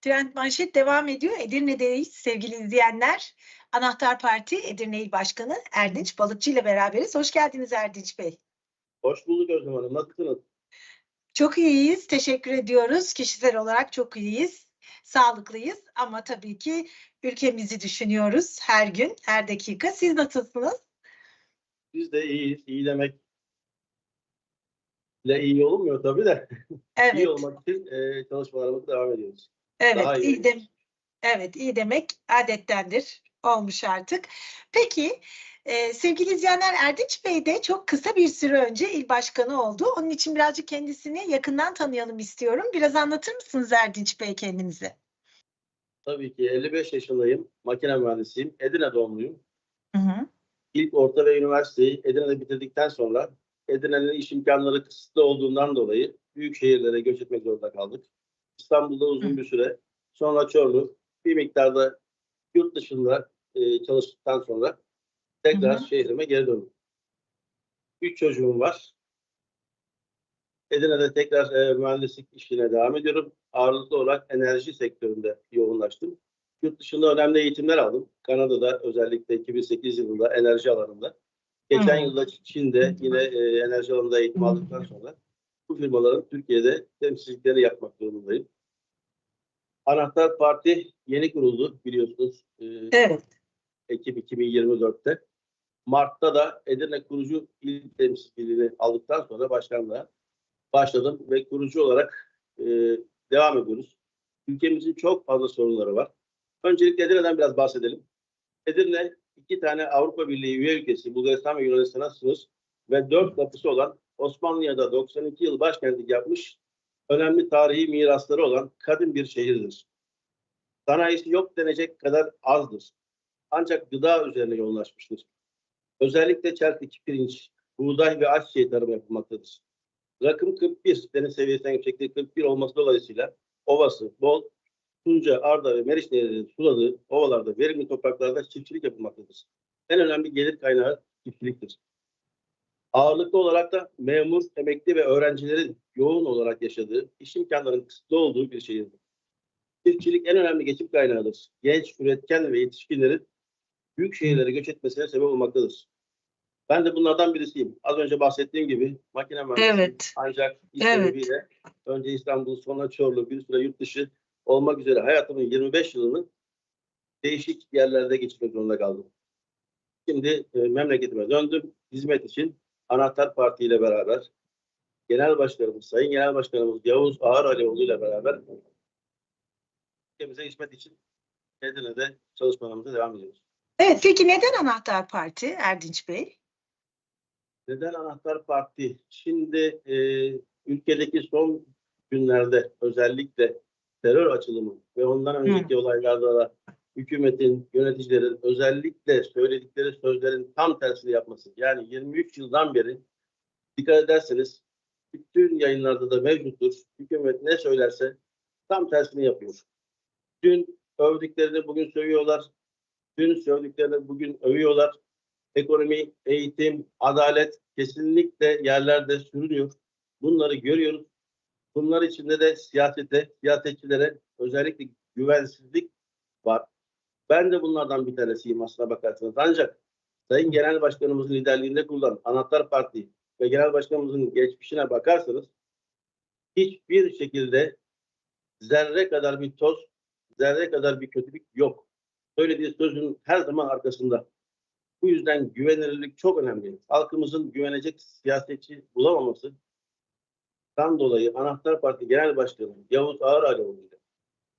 Trend Manşet devam ediyor. Edirne'deyiz sevgili izleyenler. Anahtar Parti Edirne İl Başkanı Erdinç Balıkçı ile beraberiz. Hoş geldiniz Erdinç Bey. Hoş bulduk Özlem Hanım. Nasılsınız? Çok iyiyiz. Teşekkür ediyoruz. Kişisel olarak çok iyiyiz. Sağlıklıyız ama tabii ki ülkemizi düşünüyoruz her gün, her dakika. Siz nasılsınız? Biz de iyiyiz. İyi demek ile iyi olmuyor tabii de. Evet. İyi olmak için e, çalışmalarımıza devam ediyoruz. Evet, Daha iyi iyi de, evet, iyi demek adettendir. Olmuş artık. Peki, e, sevgili izleyenler Erdinç Bey de çok kısa bir süre önce il başkanı oldu. Onun için birazcık kendisini yakından tanıyalım istiyorum. Biraz anlatır mısınız Erdinç Bey kendinizi? Tabii ki 55 yaşındayım. Makine mühendisiyim. Edirne doğumluyum. Hı hı. İlk orta ve üniversiteyi Edirne'de bitirdikten sonra Edirne'nin iş imkanları kısıtlı olduğundan dolayı büyük şehirlere göç etmek zorunda kaldık. İstanbul'da uzun bir süre, sonra Çorlu, bir miktarda yurt dışında e, çalıştıktan sonra tekrar Hı hı. şehrime geri döndüm. Üç çocuğum var. Edirne'de tekrar e, mühendislik işine devam ediyorum. Ağırlıklı olarak enerji sektöründe yoğunlaştım. Yurt dışında önemli eğitimler aldım. Kanada'da özellikle 2008 yılında enerji alanında. Geçen yılda Çin'de yine e, enerji alanında eğitim aldıktan sonra bu firmaların Türkiye'de temsilciliklerini yapmak durumundayım. Anahtar Parti yeni kuruldu biliyorsunuz. E, Evet. Ekim 2024'te. Mart'ta da Edirne kurucu il temsilciliğini aldıktan sonra başkanlığa başladım ve kurucu olarak e, devam ediyoruz. Ülkemizin çok fazla sorunları var. Öncelikle Edirne'den biraz bahsedelim. Edirne iki tane Avrupa Birliği üye ülkesi Bulgaristan ve Yunanistan'a sınır ve dört kapısı olan Osmanlı'ya da 92 yıl başkentlik yapmış önemli tarihi mirasları olan kadın bir şehirdir. Sanayisi yok denecek kadar azdır ancak gıda üzerine yoğunlaşmıştır. Özellikle çeltik, pirinç, buğday ve ayçiçeği tarımı yapılmaktadır. Rakım 41, deniz seviyesinden yüksekliği 41 olması dolayısıyla ovası, bol, Tunca, Arda ve Meriç nehirlerinin suladığı ovalarda, verimli topraklarda çiftçilik yapılmaktadır. En önemli gelir kaynağı çiftçiliktir. Ağırlıklı olarak da memur, emekli ve öğrencilerin yoğun olarak yaşadığı, iş imkanlarının kısıtlı olduğu bir şehirdir. Çiftçilik en önemli geçim kaynağıdır. Genç, üretken ve yetişkinlerin büyük şehirlere göç etmesine sebep olmaktadır. Ben de bunlardan birisiyim. Az önce bahsettiğim gibi makine mühendisiyim. Evet. Ancak iş Evet. önce İstanbul, sonra Çorlu, bir süre yurt dışı olmak üzere hayatımın 25 yılını değişik yerlerde geçirmek zorunda kaldım. Şimdi e, memleketime döndüm. Hizmet için Anahtar Parti ile beraber Genel Başkanımız, Sayın Genel Başkanımız Yavuz Ağar Alioğlu ile beraber ülkemize hizmet için Edirne'de çalışmalarımıza devam ediyoruz. Evet, peki neden Anahtar Parti Erdinç Bey? Neden Anahtar Parti? Şimdi e, ülkedeki son günlerde özellikle terör açılımı ve ondan önceki olaylarda da hükümetin, yöneticilerin özellikle söyledikleri sözlerin tam tersini yapması. Yani 23 yıldan beri dikkat ederseniz bütün yayınlarda da mevcuttur. Hükümet ne söylerse tam tersini yapıyor. Dün övdüklerini bugün sövüyorlar. Dün söylediklerini bugün övüyorlar ekonomi, eğitim, adalet kesinlikle yerlerde sürünüyor. Bunları görüyoruz. Bunlar içinde de siyasete, siyasetçilere özellikle güvensizlik var. Ben de bunlardan bir tanesiyim aslına bakarsanız. Ancak Sayın Genel Başkanımızın liderliğinde kurulan Anahtar Parti ve Genel Başkanımızın geçmişine bakarsanız hiçbir şekilde zerre kadar bir toz, zerre kadar bir kötülük yok. Söylediği sözün her zaman arkasında. Bu yüzden güvenilirlik çok önemli. Halkımızın güvenecek siyasetçi bulamaması dan dolayı Anahtar Parti Genel Başkanı Yavuz Alioğlu ile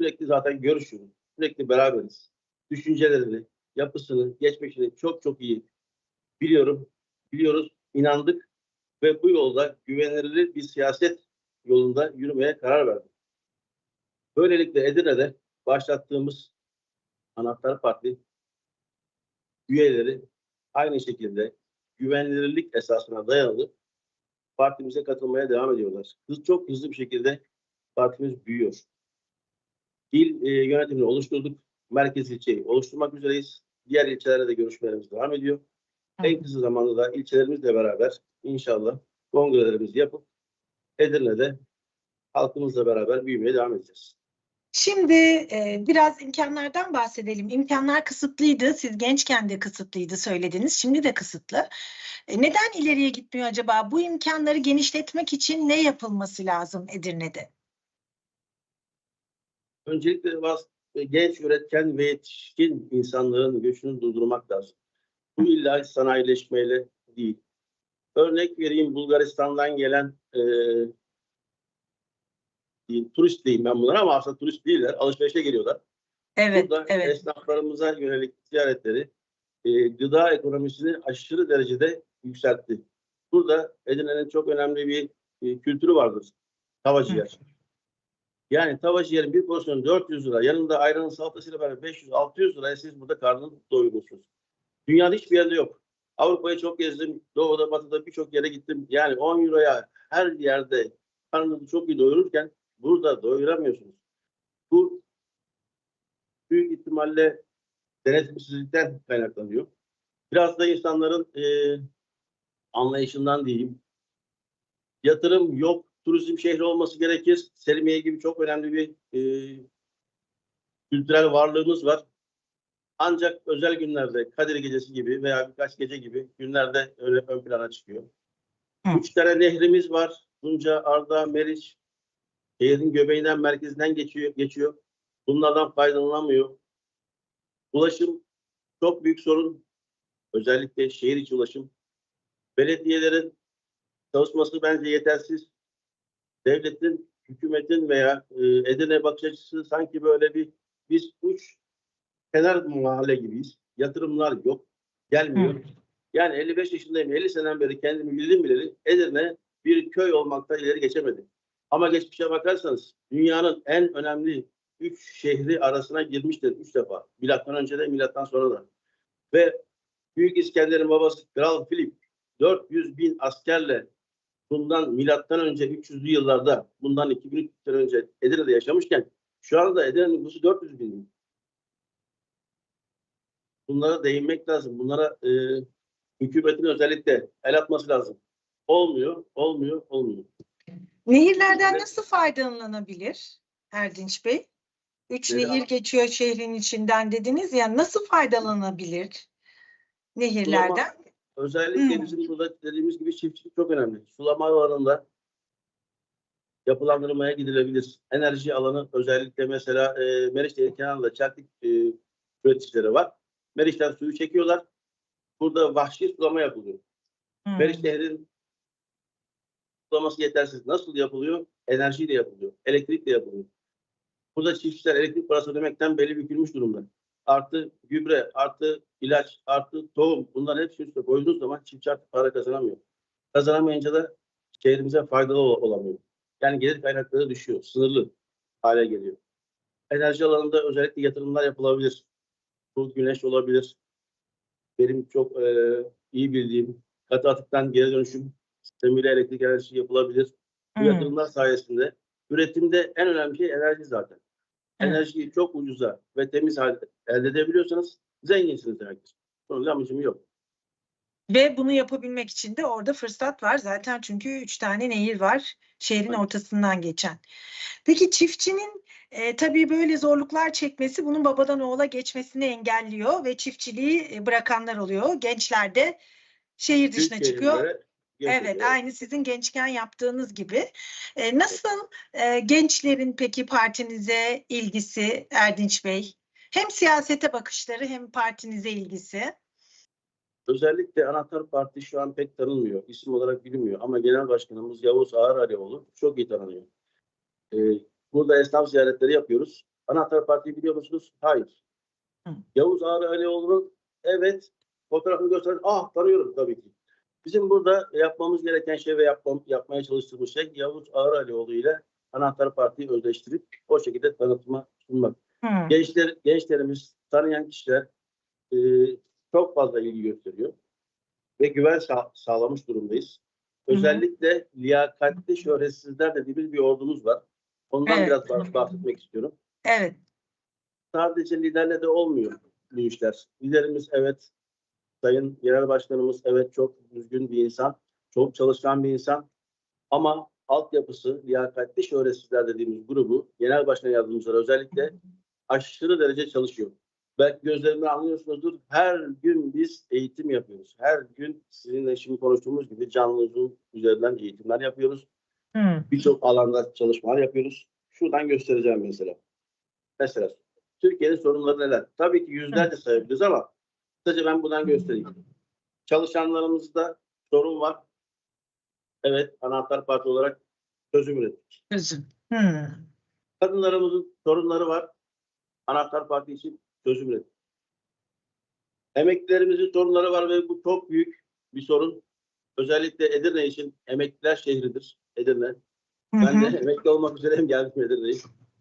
sürekli zaten görüşüyoruz. Sürekli beraberiz. Düşüncelerini, yapısını, geçmişini çok çok iyi biliyorum. Biliyoruz, inandık ve bu yolda güvenilir bir siyaset yolunda yürümeye karar verdik. Böylelikle Edirne'de başlattığımız Anahtar Parti üyeleri aynı şekilde güvenilirlik esasına dayalı partimize katılmaya devam ediyorlar. Hız çok hızlı bir şekilde partimiz büyüyor. İl e, yönetimini oluşturduk. Merkez ilçeyi oluşturmak üzereyiz. Diğer ilçelerde de görüşmelerimiz devam ediyor. En kısa zamanda da ilçelerimizle beraber inşallah kongrelerimizi yapıp Edirne'de halkımızla beraber büyümeye devam edeceğiz. Şimdi e, biraz imkanlardan bahsedelim. İmkanlar kısıtlıydı. Siz gençken de kısıtlıydı söylediniz. Şimdi de kısıtlı. E, neden ileriye gitmiyor acaba? Bu imkanları genişletmek için ne yapılması lazım Edirne'de? Öncelikle bas- genç, üretken ve yetişkin insanların göçünü durdurmak lazım. Bu illa sanayileşmeyle değil. Örnek vereyim Bulgaristan'dan gelen e, diyeyim, turist diyeyim ben bunlara ama aslında turist değiller. Alışverişe geliyorlar. Evet, Burada evet. esnaflarımıza yönelik ziyaretleri e, gıda ekonomisini aşırı derecede yükseltti. Burada Edirne'nin çok önemli bir e, kültürü vardır. Tava ciğer. Yani tava ciğerin bir porsiyonu 400 lira. Yanında ayranın salatasıyla beraber 500-600 liraya siz burada karnını doyurursunuz. Dünyada hiçbir yerde yok. Avrupa'yı çok gezdim. Doğuda, batıda birçok yere gittim. Yani 10 euroya her yerde karnınızı çok iyi doyururken burada doyuramıyorsunuz. Bu büyük ihtimalle denetimsizlikten kaynaklanıyor. Biraz da insanların e, anlayışından diyeyim. Yatırım yok, turizm şehri olması gerekir. Selimiye gibi çok önemli bir e, kültürel varlığımız var. Ancak özel günlerde Kadir Gecesi gibi veya birkaç gece gibi günlerde öyle ön plana çıkıyor. Hı. Üç tane nehrimiz var. Tunca, Arda, Meriç. Şehrin göbeğinden, merkezinden geçiyor. geçiyor. Bunlardan faydalanamıyor. Ulaşım çok büyük sorun. Özellikle şehir içi ulaşım. Belediyelerin çalışması bence yetersiz. Devletin, hükümetin veya e, Edirne bakış açısı sanki böyle bir biz uç kenar mahalle gibiyiz. Yatırımlar yok. Gelmiyor. Hı. Yani 55 yaşındayım. 50 seneden beri kendimi bildim bileli Edirne bir köy olmaktan ileri geçemedi. Ama geçmişe bakarsanız dünyanın en önemli üç şehri arasına girmiştir üç defa. Milattan önce de milattan sonra da. Ve Büyük İskender'in babası Kral Filip 400 bin askerle bundan milattan önce 300'lü yıllarda bundan 2300 sene önce Edirne'de yaşamışken şu anda Edirne nüfusu 400 bin. Bunlara değinmek lazım. Bunlara e, hükümetin özellikle el atması lazım. Olmuyor, olmuyor, olmuyor. Nehirlerden nasıl faydalanabilir Erdinç Bey? Üç Nehir- nehir geçiyor şehrin içinden dediniz ya nasıl faydalanabilir nehirlerden? Özellikle Hı. bizim burada dediğimiz gibi çiftçilik çok önemli. Sulama alanında yapılandırmaya gidilebilir. Enerji alanı özellikle mesela e, Meriç Nehri kenarında çeltik e, üreticileri var. Meriç'ten suyu çekiyorlar. Burada vahşi sulama yapılıyor. Hmm. Meriç Nehri'nin sulaması yetersiz. Nasıl yapılıyor? Enerjiyle yapılıyor. Elektrikle yapılıyor. Burada çiftçiler elektrik parası ödemekten belli bükülmüş durumda. Artı gübre, artı ilaç, artı tohum bunların hepsini üstüne koyduğunuz zaman çiftçi artık para kazanamıyor. Kazanamayınca da şehrimize faydalı ol- olamıyor. Yani gelir kaynakları düşüyor. Sınırlı hale geliyor. Enerji alanında özellikle yatırımlar yapılabilir. Bu güneş olabilir. Benim çok e, iyi bildiğim katı atıktan geri dönüşüm sistemiyle elektrik enerjisi yapılabilir. Bu Hmm. yatırımlar sayesinde üretimde en önemli şey enerji zaten. Evet. Enerjiyi çok ucuza ve temiz halde elde edebiliyorsanız zenginsiniz demektir. Bunun amacım yok. Ve bunu yapabilmek için de orada fırsat var zaten çünkü üç tane nehir var şehrin ortasından geçen. Peki çiftçinin e, tabii böyle zorluklar çekmesi bunun babadan oğula geçmesini engelliyor ve çiftçiliği e, bırakanlar oluyor. Gençler de şehir dışına Büyük çıkıyor. Evet, aynı sizin gençken yaptığınız gibi. E, nasıl e, gençlerin peki partinize ilgisi Erdinç Bey? Hem siyasete bakışları hem partinize ilgisi. Özellikle Anahtar Parti şu an pek tanınmıyor. İsim olarak bilinmiyor. Ama Genel Başkanımız Yavuz Ağar Alioğlu çok iyi tanınıyor. Ee, burada esnaf ziyaretleri yapıyoruz. Anahtar Parti'yi biliyor musunuz? Hayır. Hı. Yavuz Ağar Alioğlu'nun evet fotoğrafını gösteren ah tanıyorum tabii ki. Bizim burada yapmamız gereken şey ve yapmam, yapmaya çalıştığımız şey Yavuz Ağar Alioğlu ile Anahtar Parti'yi özleştirip o şekilde tanıtıma sunmak. Hmm. Gençler, gençlerimiz, tanıyan kişiler e, çok fazla ilgi gösteriyor ve güven sağ- sağlamış durumdayız. Özellikle liyakatli şöhretsizler dediğimiz bir ordumuz var. Ondan Evet. biraz bah- bahsetmek istiyorum. Evet. Sadece liderle de olmuyor bu işler. Liderimiz evet, Sayın Genel Başkanımız evet çok düzgün bir insan, çok çalışkan bir insan. Ama altyapısı, liyakatli şöhretsizler dediğimiz grubu, genel başkan yardımcıları özellikle aşırı derece çalışıyor. Belki gözlerimden anlıyorsunuzdur. Her gün biz eğitim yapıyoruz. Her gün sizinle şimdi konuştuğumuz gibi canlı Zoom üzerinden eğitimler yapıyoruz. Hı. Birçok alanda çalışmalar yapıyoruz. Şuradan göstereceğim mesela. Mesela Türkiye'nin sorunları neler? Tabii ki yüzlerce sayabiliriz ama kısaca ben buradan göstereyim. Çalışanlarımızda sorun var. Evet, Anahtar Parti olarak çözüm ürettik. Gözüm. Hı. Kadınlarımızın sorunları var. Anahtar Parti için çözüm ürettik. Emeklilerimizin sorunları var ve bu çok büyük bir sorun. Özellikle Edirne için emekliler şehridir Edirne. Hı Ben de emekli olmak üzereyim geldim Edirne'ye.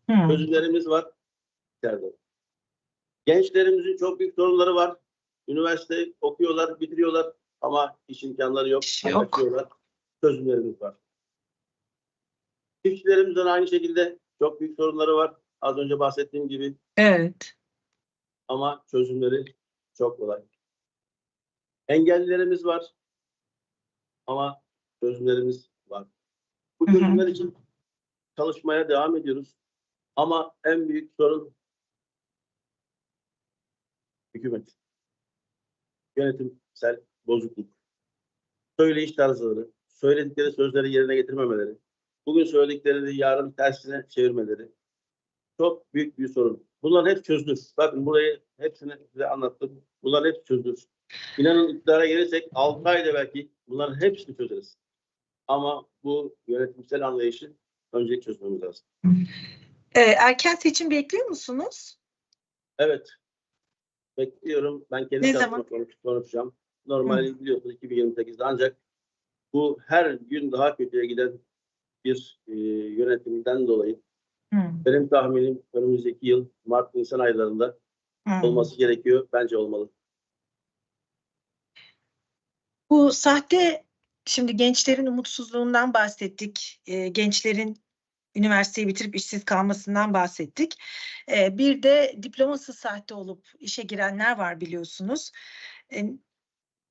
Hı. Çözümlerimiz var. Gençlerimizin çok büyük sorunları var. Üniversite okuyorlar, bitiriyorlar ama iş imkanları yok. Yok. Çözümlerimiz var. Çiftçilerimizin aynı şekilde çok büyük sorunları var. Az önce bahsettiğim gibi Evet. ama çözümleri çok kolay. Engellilerimiz var ama çözümlerimiz var. Bu çözümler için çalışmaya devam ediyoruz. Ama en büyük sorun hükümet. Yönetimsel bozukluk. Söyleyiş tarzları, söyledikleri sözleri yerine getirmemeleri, bugün söylediklerini yarın tersine çevirmeleri çok büyük bir sorun. Bunların hep çözülür. Bakın burayı hepsini size anlattım. Bunların hepsi çözülür. İnanın iktidara gelirsek 6 ayda belki bunların hepsini çözeriz. Ama bu yönetimsel anlayışı önce çözmemiz lazım. Ee, erken seçim bekliyor musunuz? Evet. Bekliyorum. Ben kendi Ne zaman? konuşacağım. Normalde biliyorsunuz 2028'de ancak bu her gün daha kötüye giden bir e, yönetimden dolayı Hı. benim tahminim önümüzdeki yıl Mart-Nisan aylarında Hı. olması gerekiyor. Bence olmalı. Bu sahte şimdi gençlerin umutsuzluğundan bahsettik. Ee, gençlerin üniversiteyi bitirip işsiz kalmasından bahsettik. Ee, bir de diploması sahte olup işe girenler var biliyorsunuz. Ee,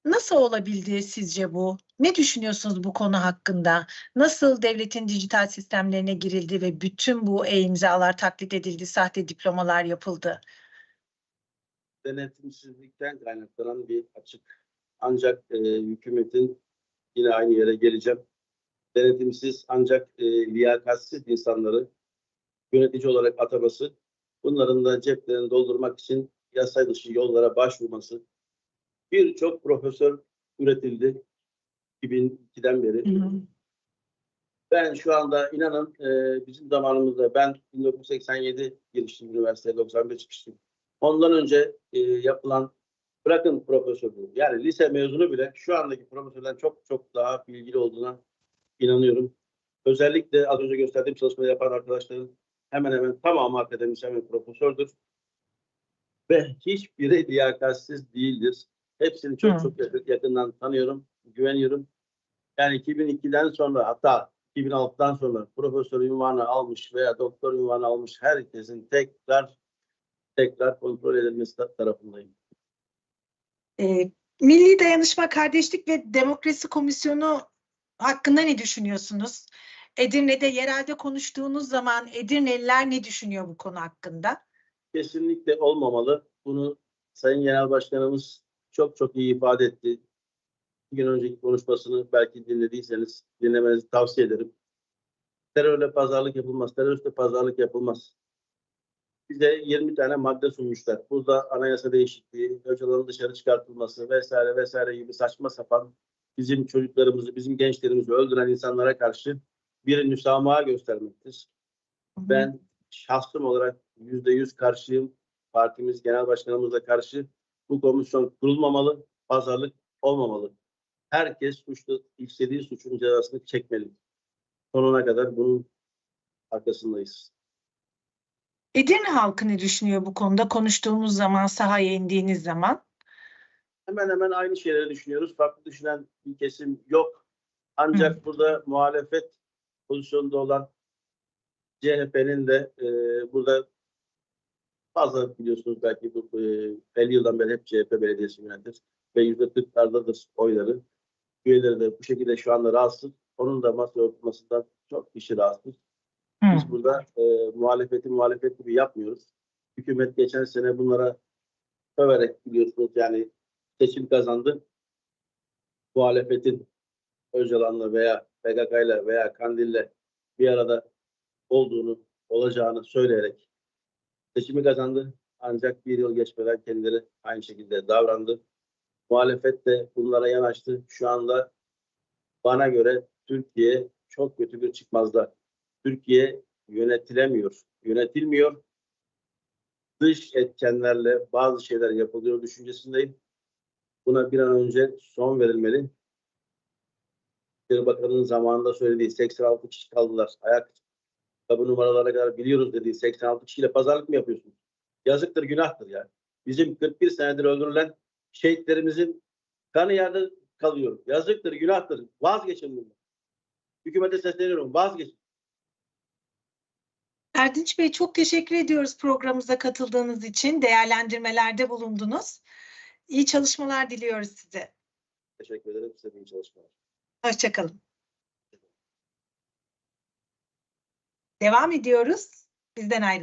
nasıl olabildi sizce bu? Ne düşünüyorsunuz bu konu hakkında? Nasıl devletin dijital sistemlerine girildi ve bütün bu e-imzalar taklit edildi, sahte diplomalar yapıldı? Denetimsizlikten kaynaklanan bir açık. Ancak e, hükümetin yine aynı yere geleceğim. Denetimsiz ancak e, liyakatsiz insanları yönetici olarak ataması, bunların da ceplerini doldurmak için yasa dışı yollara başvurması. Birçok profesör üretildi 2002'den beri. Ben şu anda inanın e, bizim zamanımızda ben 1987 giriştim üniversiteye 91 çıkıştım. Ondan önce e, yapılan bırakın profesörlüğü yani lise mezunu bile şu andaki profesörden çok çok daha bilgili olduğuna inanıyorum. Özellikle az önce gösterdiğim çalışmayı yapan arkadaşların hemen hemen tamamı akademisyen ve profesördür. Ve hiçbiri liyakatsiz değildir. Hepsini çok Hı. çok yakın- yakından tanıyorum, güveniyorum. Yani 2002'den sonra hatta 2006'dan sonra profesör ünvanı almış veya doktor ünvanı almış herkesin tekrar tekrar kontrol edilmesi ta- tarafındayım. Ee, Milli Dayanışma, Kardeşlik ve Demokrasi Komisyonu hakkında ne düşünüyorsunuz? Edirne'de yerelde konuştuğunuz zaman Edirneliler ne düşünüyor bu konu hakkında? Kesinlikle olmamalı. Bunu Sayın Genel Başkanımız çok çok iyi ifade etti. Bir gün önceki konuşmasını belki dinlediyseniz dinlemenizi tavsiye ederim. Terörle pazarlık yapılmaz. Teröristle pazarlık yapılmaz. Bize 20 tane madde sunmuşlar. Burada anayasa değişikliği, hocaların dışarı çıkartılması vesaire vesaire gibi saçma sapan bizim çocuklarımızı, bizim gençlerimizi öldüren insanlara karşı bir müsamaha göstermektir. Ben şahsım olarak yüzde yüz karşıyım. Partimiz, genel başkanımızla karşı bu komisyon kurulmamalı, pazarlık olmamalı. Herkes suçlu, istediği suçun cezasını çekmeli. Sonuna kadar bunun arkasındayız. Edirne halkı ne düşünüyor bu konuda? Konuştuğumuz zaman, sahaya indiğiniz zaman. Hemen hemen aynı şeyleri düşünüyoruz. Farklı düşünen bir kesim yok. Ancak burada muhalefet pozisyonda olan CHP'nin de e, burada fazla biliyorsunuz belki bu e, 50 yıldan beri hep CHP belediyesi yönetir ve yüzde 40'lardadır oyları. Üyeleri de bu şekilde şu anda rahatsız. onun da masaya oturmasından çok kişi rahatsız. Hı. Biz burada e, muhalefeti muhalefet gibi yapmıyoruz. Hükümet geçen sene bunlara överek biliyorsunuz yani seçim kazandı. Muhalefetin Öcalan'la veya PKK'yla veya Kandil'le bir arada olduğunu, olacağını söyleyerek seçimi kazandı. Ancak bir yıl geçmeden kendileri aynı şekilde davrandı. Muhalefet de bunlara yanaştı. Şu anda bana göre Türkiye çok kötü bir çıkmazda. Türkiye yönetilemiyor, yönetilmiyor. Dış etkenlerle bazı şeyler yapılıyor düşüncesindeyim. Buna bir an önce son verilmeli. Bir Bakan'ın zamanında söylediği 86 kişi kaldılar. Ayak tabu numaralarına kadar biliyoruz dediği 86 kişiyle pazarlık mı yapıyorsunuz? Yazıktır, günahtır ya. Bizim 41 senedir öldürülen şehitlerimizin kanı yerde kalıyor. Yazıktır, günahtır. Vazgeçin bundan. Hükümete sesleniyorum. Vazgeçin. Erdinç Bey çok teşekkür ediyoruz programımıza katıldığınız için. Değerlendirmelerde bulundunuz. İyi çalışmalar diliyoruz size. Teşekkür ederim. Size iyi çalışmalar. Hoşçakalın. Devam ediyoruz. Bizden ayrı.